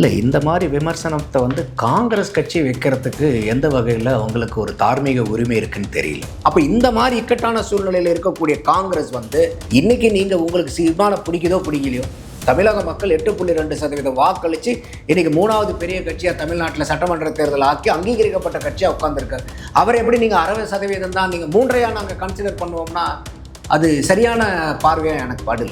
இல்லை இந்த மாதிரி விமர்சனத்தை வந்து காங்கிரஸ் கட்சி வைக்கிறதுக்கு எந்த வகையில் அவங்களுக்கு ஒரு தார்மீக உரிமை இருக்குன்னு தெரியல. அப்போ இந்த மாதிரி இக்கட்டான சூழ்நிலையில் இருக்கக்கூடிய காங்கிரஸ் வந்து இன்னைக்கு நீங்கள் உங்களுக்கு சீமான பிடிக்குதோ பிடிக்கலையோ? தமிழக மக்கள் எட்டு புள்ளி ரெண்டு சதவீதம் வாக்களித்து இன்னைக்கு மூணாவது பெரிய கட்சியாக தமிழ்நாட்டில் சட்டமன்ற தேர்தல் ஆக்கி அங்கீகரிக்கப்பட்ட கட்சியாக உட்காந்துருக்காரு அவர் எப்படி நீங்கள் அறுபது சதவீதம் தான் நீங்கள் மூன்றையாக நாங்கள் கன்சிடர் பண்ணுவோம்னா அது சரியான பார்வையாக எனக்கு படல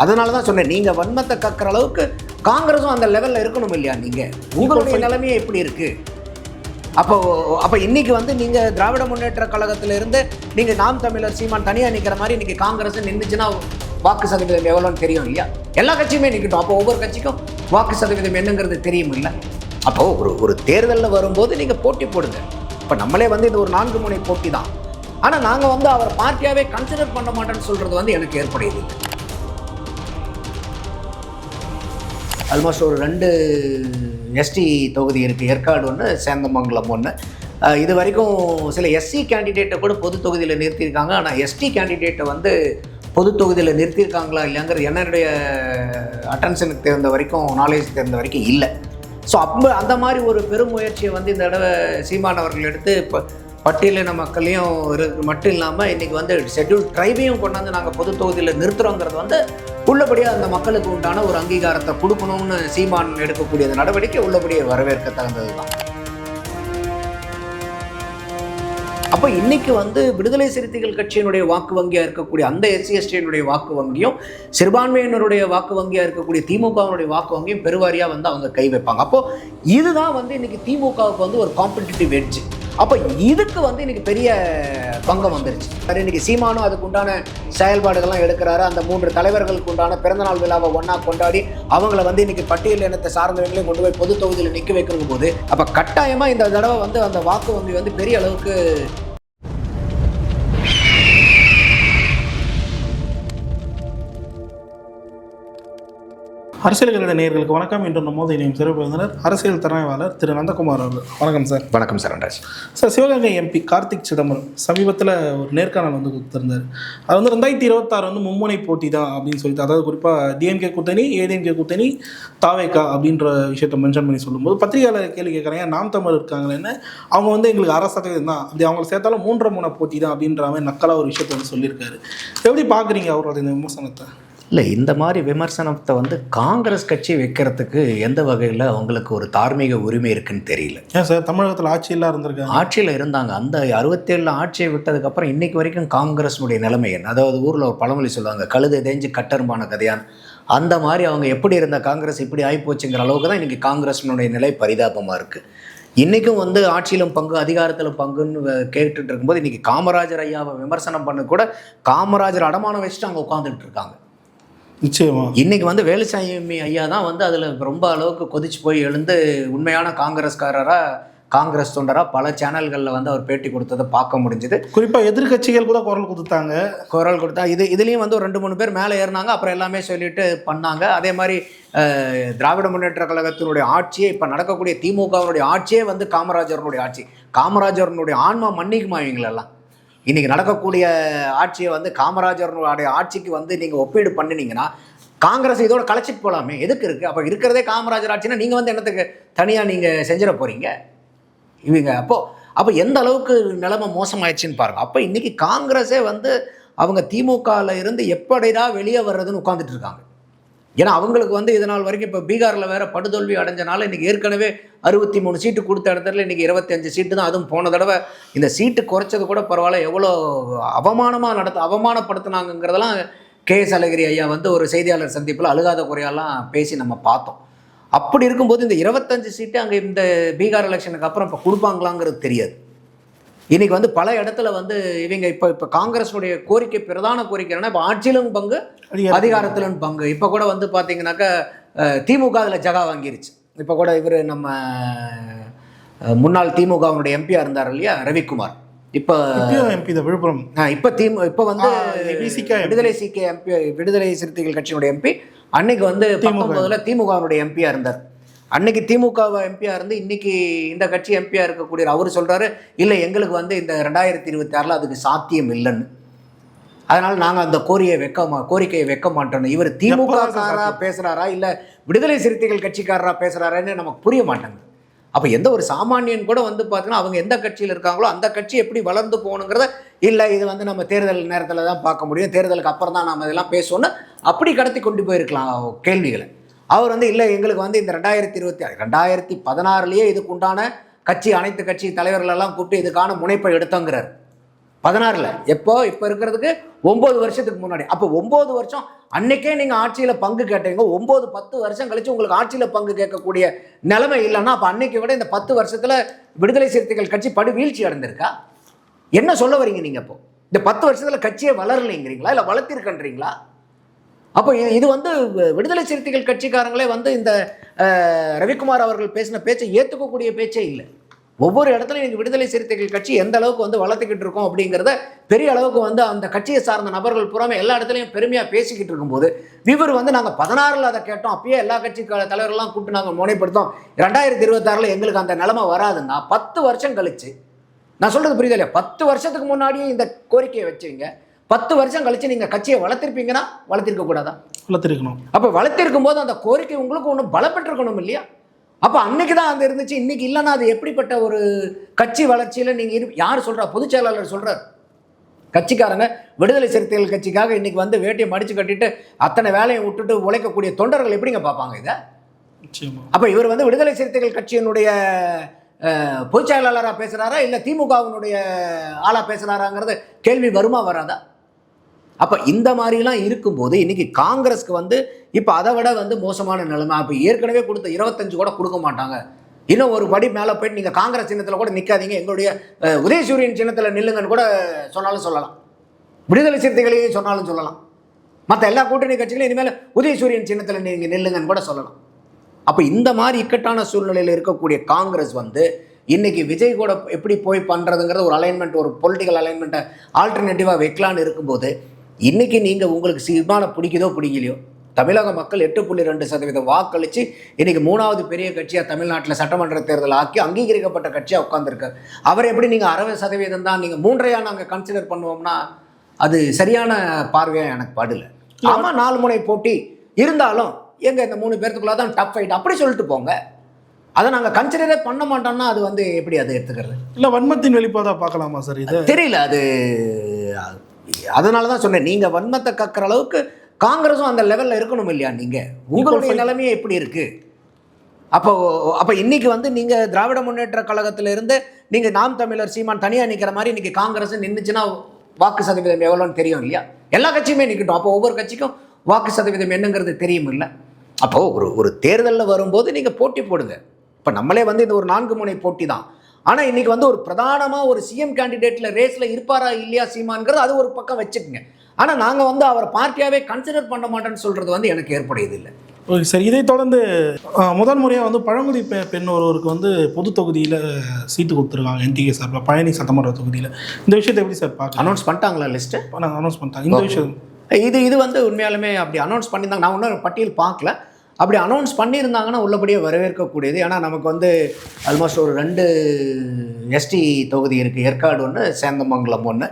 அதனால தான் சொன்னேன் நீங்கள் வன்மத்தை கக்கிற அளவுக்கு காங்கிரஸும் அந்த லெவலில் இருக்கணும் இல்லையா நீங்கள் உங்களுடைய நிலைமையே எப்படி இருக்குது அப்போ அப்போ இன்னைக்கு வந்து நீங்கள் திராவிட முன்னேற்ற கழகத்துல இருந்து நீங்கள் நாம் தமிழர் சீமான் தனியாக நிற்கிற மாதிரி இன்னைக்கு காங்கிரஸ் நின்றுச்சுன்னா வாக்கு சதவீதம் எவ்வளோன்னு தெரியும் இல்லையா? எல்லா கட்சியுமே நிற்கட்டும் அப்போ ஒவ்வொரு கட்சிக்கும் வாக்கு சதவீதம் என்னங்கிறது தெரியும் இல்லை? அப்போ ஒரு ஒரு தேர்தலில் வரும்போது நீங்கள் போட்டி போடுங்க. இப்போ நம்மளே வந்து இது ஒரு நான்கு முனை போட்டி தான். ஆனால் நாங்கள் வந்து அவர் பார்ட்டியாகவே கன்சிடர் பண்ண மாட்டேன்னு சொல்கிறது வந்து எனக்கு ஏற்படையது ஆல்மோஸ்ட் ஒரு ரெண்டு எஸ்டி தொகுதி இருக்குது ஏற்காடு ஒன்று சேந்தமங்கலம் ஒன்று இது வரைக்கும் சில எஸ்சி கேண்டிடேட்டை கூட பொது தொகுதியில் நிறுத்தியிருக்காங்க. ஆனால் எஸ்டி கேண்டிடேட்டை வந்து பொது தொகுதியில் நிறுத்தியிருக்காங்களா இல்லைங்கிறது என்னுடைய அட்டென்ஷனுக்கு தெரிந்த வரைக்கும் நாலேஜ் தெரிந்த வரைக்கும் இல்லை. ஸோ அப்போ அந்த மாதிரி ஒரு பெரும் முயற்சியை வந்து இந்த தடவை சீமான் அவர்கள் எடுத்து இப்போ பட்டியலின மக்களையும் மட்டும் இல்லாமல் இன்றைக்கி வந்து ஷெட்யூல் ட்ரைபையும் கொண்டாந்து நாங்கள் பொது தொகுதியில் நிறுத்துகிறோங்கிறது வந்து உள்ளபடியாக அந்த மக்களுக்கு உண்டான ஒரு அங்கீகாரத்தை கொடுக்கணும்னு சீமான் எடுக்கக்கூடிய அந்த நடவடிக்கை உள்ளபடியே வரவேற்க தகுந்தது தான் அப்போ இன்னைக்கு வந்து விடுதலை சிறுத்தைகள் கட்சியினுடைய வாக்கு வங்கியாக இருக்கக்கூடிய அந்த எஸ்சி எஸ்டியினுடைய வாக்கு வங்கியும் சிறுபான்மையினருடைய வாக்கு வங்கியாக இருக்கக்கூடிய திமுகவினுடைய வாக்கு வங்கியும் பெருவாரியாக வந்து அவங்க கை வைப்பாங்க. அப்போ இதுதான் வந்து இன்னைக்கு திமுகவுக்கு வந்து ஒரு காம்படிட்டிவ் எட்ஜ் அப்போ இதுக்கு வந்து இன்னைக்கு பெரிய பங்கம் வந்துருச்சு. அது இன்னைக்கு சீமானும் அதுக்கு உண்டான செயல்பாடுகள்லாம் எடுக்கிறாரு. அந்த மூன்று தலைவர்களுக்கு உண்டான பிறந்தநாள் விழாவை ஒன்றா கொண்டாடி அவங்கள வந்து இன்னைக்கு பட்டியல் இனத்தை சார்ந்தவங்களையும் கொண்டு போய் பொது தொகுதியில் நிற்க வைக்கும் போது அப்போ கட்டாயமாக இந்த தடவை வந்து அந்த வாக்கு வங்கி வந்து பெரிய அளவுக்கு அரசியல் கழக நேயர்களுக்கு வணக்கம். இன்று நம்மோது இணையும் சிறப்பு விருந்தினர் அரசியல் திறனாய்வாளர் திரு நந்தகுமார் அவர்கள். வணக்கம் சார். வணக்கம் சரண்ராஜ் சார் சிவகங்கை எம்பி கார்த்திக் சிதம்பரம் சமீபத்தில் ஒரு நேர்காணல் வந்து கொடுத்துருந்தார். அது வந்து ரெண்டாயிரத்தி இருபத்தாறு வந்து மும்முனை போட்டி தான் அப்படின்னு சொல்லிட்டு அதாவது குறிப்பாக டிஎம்கே கூட்டணி ஏடிஎம்கே கூட்டணி தாவேக்கா அப்படின்ற விஷயத்தை மென்ஷன் பண்ணி சொல்லும்போது பத்திரிகையாளர் கேள்வி கேட்குறாங்க நாம் தமிழ் இருக்காங்களேன்னு அவங்க வந்து எங்களுக்கு அரை சதவீதம் தான். அப்படி அவங்களை சேர்த்தாலும் மூன்றரை மூணை போட்டி தான் அப்படின்ற மாதிரி நக்கலாக ஒரு விஷயத்தை வந்து சொல்லியிருக்காரு. எப்படி பார்க்குறீங்க அவரோட இந்த விமர்சனத்தை? இல்லை இந்த மாதிரி விமர்சனத்தை வந்து காங்கிரஸ் கட்சி வைக்கிறதுக்கு எந்த வகையில் அவங்களுக்கு ஒரு தார்மீக உரிமை இருக்குன்னு தெரியல. ஏன் சார்? தமிழகத்தில் ஆட்சியெல்லாம் இருந்திருக்காங்க. ஆட்சியில் இருந்தாங்க. அந்த அறுபத்தேழில் ஆட்சியை விட்டதுக்கப்புறம் இன்னைக்கு வரைக்கும் காங்கிரஸினுடைய நிலைமை என்ன? அதாவது ஊரில் ஒரு பழமொழி சொல்லுவாங்க கழுதை தேஞ்சு கட்டருமான கதையான் அந்த மாதிரி அவங்க எப்படி இருந்த காங்கிரஸ் இப்படி ஆகிப்போச்சுங்கிற அளவுக்கு தான் இன்றைக்கி காங்கிரஸினுடைய நிலை பரிதாபமாக இருக்குது இன்றைக்கும் வந்து ஆட்சியிலும் பங்கு அதிகாரத்திலும் பங்குன்னு கேட்டுட்டு இருக்கும்போது இன்றைக்கி காமராஜர் ஐயாவை விமர்சனம் பண்ண கூட காமராஜர் அடமானம் வச்சுட்டு அங்கே உட்காந்துட்டு இருக்காங்க. நிச்சயமா. இன்னைக்கு வந்து வேலுசாமி ஐயா தான் வந்து அதில் ரொம்ப அளவுக்கு கொதிச்சு போய் எழுந்து உண்மையான காங்கிரஸ்காரராக காங்கிரஸ் தொண்டராக பல சேனல்களில் வந்து அவர் பேட்டி கொடுத்ததை பார்க்க முடிஞ்சுது. குறிப்பாக எதிர்க்கட்சிகள் கூட குரல் கொடுத்தாங்க. குரல் கொடுத்தா இது இதுலேயும் வந்து ஒரு ரெண்டு மூணு பேர் மேலே ஏறினாங்க அப்புறம் எல்லாமே சொல்லிட்டு பண்ணாங்க. அதே மாதிரி திராவிட முன்னேற்ற கழகத்தினுடைய ஆட்சியே இப்போ நடக்கக்கூடிய திமுகவினுடைய ஆட்சியே வந்து காமராஜரனுடைய ஆட்சி. காமராஜரனுடைய ஆன்மா மன்னிக்குமா இவங்களெல்லாம்? இன்னைக்கு நடக்கக்கூடிய ஆட்சியை வந்து காமராஜருடைய ஆட்சிக்கு வந்து நீங்கள் ஒப்பீடு பண்ணினீங்கன்னா காங்கிரஸ் இதோட கலைச்சிட்டு போகலாமே எதுக்கு இருக்குது அப்போ இருக்கிறதே காமராஜர் ஆட்சினா நீங்கள் வந்து என்னத்துக்கு தனியாக நீங்கள் செஞ்சிட போகிறீங்க இவங்க அப்போது அப்போ எந்த அளவுக்கு நிலைமை மோசமாயிடுச்சுன்னு பாருங்கள் அப்போ இன்றைக்கி காங்கிரஸே வந்து அவங்க திமுகவில் இருந்து எப்படிடா வெளியே வர்றதுன்னு உட்காந்துட்டு இருக்காங்க. ஏன்னா அவங்களுக்கு வந்து இதனால் வரைக்கும் இப்போ பீகாரில் வேற படுதோல்வி அடைஞ்சனால இன்றைக்கி ஏற்கனவே அறுபத்தி மூணு சீட்டு கொடுத்த இடத்துல இன்றைக்கி இருபத்தஞ்சு சீட்டு தான். அதுவும் போன தடவை இந்த சீட்டு குறைச்சது கூட பரவாயில்ல. எவ்வளோ அவமானமாக நடத்த அவமானப்படுத்தினாங்கிறதெல்லாம் கே எஸ் அழகிரி ஐயா வந்து ஒரு செய்தியாளர் சந்திப்பில் அழுகாத குறையெல்லாம் பேசி நம்ம பார்த்தோம். அப்படி இருக்கும்போது இந்த இருபத்தஞ்சு சீட்டு அங்கே இந்த பீகார் எலெக்ஷனுக்கு அப்புறம் இப்போ கொடுப்பாங்களாங்கிறது தெரியாது. இன்னைக்கு வந்து பல இடத்துல வந்து இவங்க இப்போ இப்போ காங்கிரஸுடைய கோரிக்கை பிரதான கோரிக்கை என்னன்னா இப்போ ஆட்சியிலும் பங்கு. அதிகாரத்திலும் பங்கு. இப்போ கூட வந்து பார்த்தீங்கன்னாக்கா திமுக அதில் ஜகா வாங்கிருச்சு. இப்போ கூட இவர் நம்ம முன்னாள் திமுகவினுடைய எம்பியாக இருந்தார் இல்லையா ரவிக்குமார். இப்போ எம்பி தான் விழுப்புரம். இப்போ திமு இப்போ வந்து. விடுதலை சிகே எம்பி விடுதலை சிறுத்தைகள் கட்சியினுடைய எம்பி அன்னைக்கு வந்து பத்தொன்பதுல திமுகவினுடைய எம்பியா இருந்தார். அன்னைக்கு திமுக எம்பியா இருந்து இன்னைக்கு இந்த கட்சி எம்பியா இருக்கக்கூடிய அவர் சொல்றாரு இல்லை எங்களுக்கு வந்து இந்த ரெண்டாயிரத்தி இருபத்தி ஆறில் அதுக்கு சாத்தியம் இல்லைன்னு. அதனால நாங்க அந்த கோரியை வைக்க கோரிக்கையை வைக்க மாட்டோம் இவர் திமுக எப்பதான் சார் காரா பேசுறாரா? இல்ல விடுதலை சிறுத்தைகள் கட்சிக்காரரா பேசுறாரான்னு நமக்கு புரிய மாட்டேங்குது. அப்ப எந்த ஒரு சாமானியன் கூட வந்து பார்த்தீங்கன்னா அவங்க எந்த கட்சியில் இருக்காங்களோ அந்த கட்சி எப்படி வளர்ந்து போகணுங்கிறத இல்லை இது வந்து நம்ம தேர்தல் நேரத்தில் தான் பார்க்க முடியும். தேர்தலுக்கு அப்புறம் தான் நம்ம இதெல்லாம் பேசணும்னு அப்படி கடத்தி கொண்டு போயிருக்கலாம் கேள்விகளை. அவர் வந்து இல்லை எங்களுக்கு வந்து இந்த ரெண்டாயிரத்தி இருபத்தி ரெண்டாயிரத்தி பதினாறுலேயே இதுக்கு உண்டான கட்சி அனைத்து கட்சி தலைவர்களெல்லாம் கூப்பிட்டு இதுக்கான முனைப்பை எடுத்தோங்கிறார். பதினாறில். எப்போ? இப்போ இருக்கிறதுக்கு ஒம்பது வருஷத்துக்கு முன்னாடி. அப்போ ஒம்பது வருஷம் அன்னைக்கே நீங்கள் ஆட்சியில் பங்கு கேட்டீங்க. ஒம்பது பத்து வருஷம் கழித்து உங்களுக்கு ஆட்சியில் பங்கு கேட்கக்கூடிய நிலைமை இல்லைன்னா அப்போ அன்னைக்கு விட இந்த பத்து வருஷத்தில் விடுதலை சிறுத்தைகள் கட்சி படு வீழ்ச்சி அடைந்திருக்கா? என்ன சொல்ல வரீங்க நீங்கள் இப்போ இந்த பத்து வருஷத்தில் கட்சியே வளரலைங்கிறீங்களா? இல்லை வளர்த்திருக்கன்றீங்களா? அப்போ இது இது வந்து விடுதலை சிறுத்தைகள் கட்சிக்காரங்களே வந்து இந்த ரவிக்குமார் அவர்கள் பேசின பேச்சை ஏற்றுக்கக்கூடிய பேச்சே இல்லை. ஒவ்வொரு இடத்துலையும் நீங்கள் விடுதலை சிறுத்தைகள் கட்சி எந்த அளவுக்கு வந்து வளர்த்துக்கிட்டு இருக்கோம் அப்படிங்கிறத பெரிய அளவுக்கு வந்து அந்த கட்சியை சார்ந்த நபர்கள் புறமே எல்லா இடத்துலையும் பெருமையாக பேசிக்கிட்டு இருக்கும்போது இவர் வந்து நாங்கள் பதினாறில் அதை கேட்டோம். அப்பயே எல்லா கட்சி தலைவர்கள்லாம் கூப்பிட்டு நாங்கள் முனைப்படுத்தோம். ரெண்டாயிரத்தி இருபத்தாறில் எங்களுக்கு அந்த நிலமை வராதுன்னா பத்து வருஷம் கழிச்சு நான் சொல்றது புரியுது இல்லையா? பத்து வருஷத்துக்கு முன்னாடியும் இந்த கோரிக்கையை வச்சுங்க பத்து வருஷம் கழிச்சு நீங்க கட்சியை வளர்த்திருப்பீங்கன்னா வளர்த்திருக்க கூடாதா? வளர்த்திருக்கணும். அப்ப வளர்த்திருக்கும் போது அந்த கோரிக்கை உங்களுக்கு ஒன்றும் பலப்பட்டிருக்கணும் இல்லையா? அப்ப அன்னைக்கு தான் அது இருந்துச்சு இன்னைக்கு இல்லைன்னா அது எப்படிப்பட்ட ஒரு கட்சி வளர்ச்சியில நீங்க இரு யார் சொல்றா? பொதுச் செயலாளர் சொல்றார். கட்சிக்காரங்க விடுதலை சிறுத்தைகள் கட்சிக்காக இன்னைக்கு வந்து வேட்டியை மடிச்சு கட்டிட்டு அத்தனை வேலையை விட்டுட்டு உழைக்கக்கூடிய தொண்டர்கள் எப்படிங்க பார்ப்பாங்க இதை? அப்ப இவர் வந்து விடுதலை சிறுத்தைகள் கட்சியினுடைய பொதுச் செயலாளராக பேசுறாரா இல்ல திமுகவினுடைய ஆளா பேசுறாராங்கிறது கேள்வி வருமா வராதா? அப்ப இந்த மாதிரிலாம் இருக்கும்போது இன்னைக்கு காங்கிரஸ்க்கு வந்து இப்ப அதை விட வந்து மோசமான நிலைமை. அப்ப ஏற்கனவே கொடுத்த இருபத்தஞ்சு கூட கொடுக்க மாட்டாங்க. இன்னும் ஒரு படி மேலே போயிட்டு நீங்கள் காங்கிரஸ் சின்னத்தில் கூட நிற்காதீங்க எங்களுடைய உதயசூரியன் சின்னத்தில் நில்லுங்கன்னு கூட சொன்னாலும் சொல்லலாம். விடுதலை சிறுத்தைகளையும் சொன்னாலும் சொல்லலாம். மற்ற எல்லா கூட்டணி கட்சிகளையும் இனிமேல் உதயசூரியன் சின்னத்தில் நீங்கள் நில்லுங்கன்னு கூட சொல்லலாம். அப்போ இந்த மாதிரி இக்கட்டான சூழ்நிலையில் இருக்கக்கூடிய காங்கிரஸ் வந்து இன்னைக்கு விஜய் கூட எப்படி போய் பண்ணுறதுங்கிறது ஒரு அலைன்மெண்ட் ஒரு பொலிட்டிக்கல் அலைன்மெண்ட்டை ஆல்டர்னேட்டிவாக வைக்கலான்னு இருக்கும்போது இன்னைக்கு நீங்கள் உங்களுக்கு சீமான பிடிக்குதோ பிடிக்கலையோ தமிழக மக்கள் எட்டு புள்ளி ரெண்டு சதவீதம் வாக்களித்து இன்னைக்கு மூணாவது பெரிய கட்சியாக தமிழ்நாட்டில் சட்டமன்ற தேர்தல் ஆக்கி அங்கீகரிக்கப்பட்ட கட்சியாக உட்காந்துருக்காரு அவர் எப்படி நீங்கள் அறுபது சதவீதம் தான் நீங்கள் மூன்றையாக நாங்கள் கன்சிடர் பண்ணுவோம்னா அது சரியான பார்வையாக எனக்கு படல. ஆமாம் நாலு முனை போட்டி இருந்தாலும் எங்க இந்த மூணு பேர்த்துக்குள்ள தான் டஃப் ஃபைட் அப்படி சொல்லிட்டு போங்க. அதை நாங்கள் கன்சிடரே பண்ண மாட்டோம்னா அது வந்து எப்படி அதை எடுத்துக்கிறது? இல்ல வன்மத்தின் வெளிப்பாடா பார்க்கலாமா சார் இது? தெரியல அது அதனால தான் சொன்னேன் நீங்கள் வன்மத்தை கக்கிற அளவுக்கு காங்கிரஸும் அந்த லெவலில் இருக்கணும் இல்லையா நீங்கள் உங்களுடைய. நிலைமையே எப்படி இருக்கு? அப்போ அப்போ இன்னைக்கு வந்து நீங்கள் திராவிட முன்னேற்ற கழகத்துல இருந்து நீங்கள் நாம் தமிழர் சீமான் தனியாக நிற்கிற மாதிரி இன்னைக்கு காங்கிரஸ் நின்றுச்சுன்னா வாக்கு சதவீதம் எவ்வளோன்னு தெரியும் இல்லையா? எல்லா கட்சியுமே நிற்கட்டும் அப்போ ஒவ்வொரு கட்சிக்கும் வாக்கு சதவீதம் என்னங்கிறது தெரியும் இல்லை? அப்போ ஒரு ஒரு தேர்தலில் வரும்போது நீங்கள் போட்டி போடுங்க. இப்போ நம்மளே வந்து இந்த ஒரு நான்கு முனை போட்டி தான். ஆனால் இன்னைக்கு வந்து ஒரு பிரதானமாக ஒரு சிஎம் கேண்டிடேட்ல ரேஸில் இருப்பாரா இல்லையா சீமான்ங்கிறது அது ஒரு பக்கம் வச்சுக்கோங்க. ஆனால் நாங்கள் வந்து அவர் பார்ட்டியாவே கன்சிடர் பண்ண மாட்டேன்னு சொல்கிறது வந்து எனக்கு ஏற்புடையது இல்லை. Okay sir. இதை தொடர்ந்து முதல் முறையாக வந்து பழங்குடி பெ பெண் ஒருவருக்கு வந்து பொது தொகுதியில் சீட்டு கொடுத்துருக்காங்க என்டிகே சார்பில் பழனி சட்டமன்ற தொகுதியில். இந்த விஷயத்தை எப்படி சார் பார்க்கலாம் அனௌன்ஸ் பண்ணிட்டாங்களா லிஸ்ட்டு நாங்கள் அனௌன்ஸ் பண்ணிட்டாங்க. இந்த விஷயம். இது இது வந்து உண்மையாலுமே அப்படி அனௌன்ஸ் பண்ணியிருந்தாங்க. நான் இன்னும் பட்டியல் பார்க்கல. அப்படி அனௌன்ஸ் பண்ணியிருந்தாங்கன்னா உள்ளபடியே வரவேற்கக்கூடியது. ஏன்னா நமக்கு வந்து ஆல்மோஸ்ட் ஒரு ரெண்டு எஸ்டி தொகுதி இருக்குது ஏற்காடு ஒன்று சேந்தமங்கலம் ஒன்று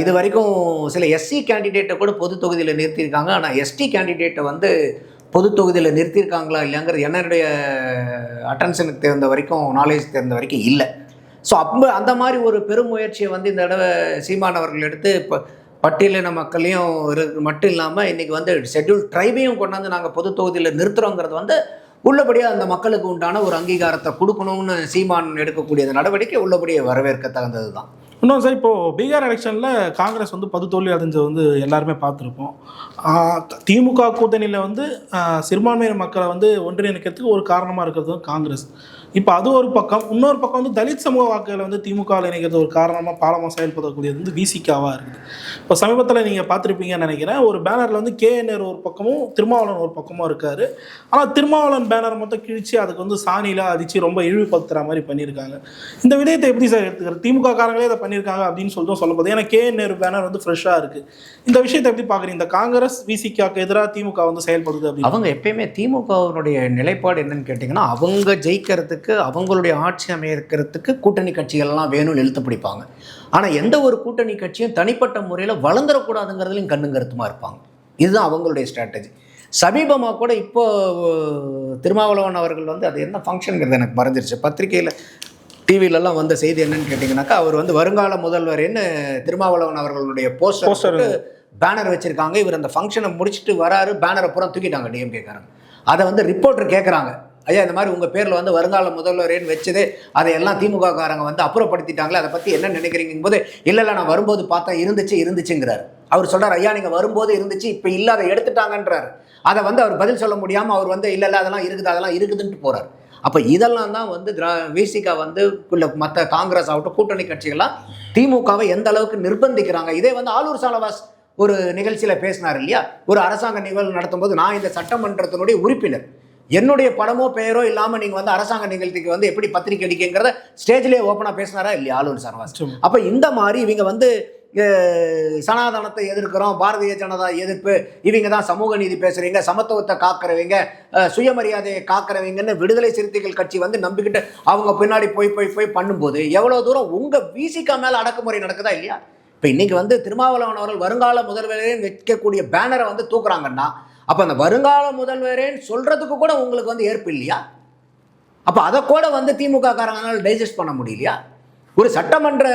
இது வரைக்கும் சில எஸ்சி கேண்டிடேட்டை கூட பொது தொகுதியில் நிறுத்தியிருக்காங்க. ஆனால் எஸ்டி கேண்டிடேட்டை வந்து பொது தொகுதியில் நிறுத்தியிருக்காங்களா இல்லையாங்கிறது என்னுடைய அட்டென்ஷனுக்கு தேர்ந்த வரைக்கும் நாலேஜ் தேர்ந்த வரைக்கும் இல்லை. ஸோ அப்போ அந்த மாதிரி ஒரு பெரும் முயற்சியை வந்து இந்த தடவை சீமானவர்கள் எடுத்து இப்போ பட்டியலின மக்களையும் இருக்கு மட்டும் இல்லாமல் இன்றைக்கி வந்து ஷெட்யூல் ட்ரைபையும் கொண்டாந்து நாங்கள் பொது தொகுதியில் நிறுத்துறோங்கிறது வந்து உள்ளபடியாக அந்த மக்களுக்கு உண்டான ஒரு அங்கீகாரத்தை கொடுக்கணும்னு சீமான் எடுக்கக்கூடிய அந்த நடவடிக்கை உள்ளபடியே வரவேற்க தகுந்தது தான் இன்னும் சார் இப்போது பீகார் எலெக்ஷனில் காங்கிரஸ் வந்து பது தோல்வி அடைஞ்சது வந்து எல்லாருமே பார்த்துருப்போம். திமுக கூட்டணியில் வந்து சிறுபான்மையின மக்களை வந்து ஒன்றிணைக்கிறதுக்கு ஒரு காரணமாக இருக்கிறது காங்கிரஸ். இப்போ அது ஒரு பக்கம் இன்னொரு பக்கம் வந்து தலித் சமூக வாக்குகளை வந்து திமுகவில் இணைக்கிறது ஒரு காரணமாக பாலமாக செயல்படக்கூடியது வந்து விசிகாவாக இருக்குது. இப்போ சமீபத்தில் நீங்கள் பார்த்துருப்பீங்கன்னு நினைக்கிறேன் ஒரு பேனரில் வந்து கேஎன்ஆர் ஒரு பக்கமும் திருமாவளவன் ஒரு பக்கமும் இருக்கார். ஆனால் திருமாவளவன் பேனர் மொத்தம் கிழிச்சு அதுக்கு வந்து சாணியில் அடித்து ரொம்ப இழிவுபடுத்துகிற மாதிரி பண்ணியிருக்காங்க. இந்த விடயத்தை எப்படி சார் எடுத்துக்கிறது? திமுக காரங்களே இதை பண்ணியிருக்காங்க அப்படின்னு சொல்லிட்டு சொல்லப்படுது ஏன்னா கேஎன்ஆர் பேனர் வந்து ஃப்ரெஷ்ஷாக இருக்குது இந்த விஷயத்தை எப்படி பார்க்குறீங்க? இந்த காங்கிரஸ் விசிகாவுக்கு எதிராக திமுக வந்து செயல்படுது அப்படின்னு. அவங்க எப்பயுமே திமுகவினுடைய நிலைப்பாடு என்னன்னு கேட்டிங்கன்னா அவங்க ஜெயிக்கிறதுக்கு அமையறதுக்கு அவங்களுடைய ஆட்சி அமையறதுக்கு கூட்டணி கட்சிகள்லாம் வேணும்னு இழுத்து பிடிப்பாங்க. ஆனால் எந்த ஒரு கூட்டணி கட்சியும் தனிப்பட்ட முறையில் வளர்ந்துடக்கூடாதுங்கிறதுலையும் கண்ணும் கருத்துமாக இருப்பாங்க. இதுதான் அவங்களுடைய ஸ்ட்ராட்டஜி சமீபமாக கூட இப்போ திருமாவளவன் அவர்கள் வந்து அது என்ன ஃபங்க்ஷனுங்கிறது எனக்கு மறந்துருச்சு. பத்திரிகையில் டிவிலெல்லாம் வந்த செய்தி என்னன்னு கேட்டிங்கனாக்கா அவர் வந்து வருங்கால முதல்வர்னு திருமாவளவன் அவர்களுடைய. போஸ்டர் பேனர் வச்சிருக்காங்க. இவர் அந்த ஃபங்க்ஷனை முடிச்சுட்டு வராரு பேனரை பூரா தூக்கிட்டாங்க டிஎம்கேக்காரங்க அதை வந்து ரிப்போர்ட்டர் கேட்குறாங்க ஐயா இந்த மாதிரி உங்கள் பேரில் வந்து வருங்கால முதல்வரேன்னு வச்சது அதை எல்லாம் திமுக காரங்க வந்து அப்புறப்படுத்திட்டாங்களே அதை பற்றி என்ன நினைக்கிறீங்க போது இல்லை இல்லை நான் வரும்போது பார்த்தா இருந்துச்சு இருந்துச்சுங்கிறார். அவர் சொல்கிறார் ஐயா நீங்கள் வரும்போது இருந்துச்சு இப்போ இல்லை அதை எடுத்துட்டாங்கன்றார். அதை வந்து அவர் பதில் சொல்ல முடியாமல் அவர் வந்து இல்லை இல்லை அதெல்லாம் இருக்குது அதெல்லாம் இருக்குதுன்ட்டு போகிறார் அப்போ இதெல்லாம் தான் வந்து திரா விசிகா வந்து இல்லை மற்ற காங்கிரஸ் ஆகட்டும் கூட்டணி கட்சிகள்லாம் திமுகவை எந்த அளவுக்கு நிர்பந்திக்கிறாங்க? இதே வந்து ஆலூர் சாலவாஸ் ஒரு நிகழ்ச்சியில் பேசினார் இல்லையா? ஒரு அரசாங்க நிகழ்வு நடத்தும்போது நான் இந்த சட்டமன்றத்தினுடைய உறுப்பினர். என்னுடைய படமோ பெயரோ இல்லாமல் நீங்கள் வந்து அரசாங்க நிகழ்ச்சிக்கு வந்து எப்படி பத்திரிக்கை அடிக்கிறத ஸ்டேஜ்லேயே ஓப்பனாக பேசினாரா இல்லையா சாலவாஸ் நிச்சயமா. அப்போ இந்த மாதிரி இவங்க வந்து சனாதனத்தை எதிர்க்கிறோம் பாரதிய ஜனதா எதிர்ப்பு இவங்க தான் சமூக நீதி பேசுறீங்க சமத்துவத்தை காக்கிறவங்க சுயமரியாதையை காக்கிறவங்கன்னு விடுதலை சிறுத்தைகள் கட்சி வந்து நம்பிக்கிட்டு அவங்க பின்னாடி போய் போய் போய் பண்ணும்போது எவ்வளோ தூரம் உங்கள் விசிகா மேலே அடக்குமுறை நடக்குதா இல்லையா இப்போ இன்னைக்கு வந்து திருமாவளவன் அவர்கள் வருங்கால முதல்வரேன்னு வைக்கக்கூடிய பேனரை வந்து தூக்குறாங்கன்னா அப்போ அந்த வருங்கால முதல்வரேன்னு சொல்கிறதுக்கு கூட உங்களுக்கு வந்து ஏற்பு இல்லையா? அப்போ அதை கூட வந்து திமுக காரங்களால் டைஜஸ்ட் பண்ண முடியலையா? ஒரு சட்டமன்ற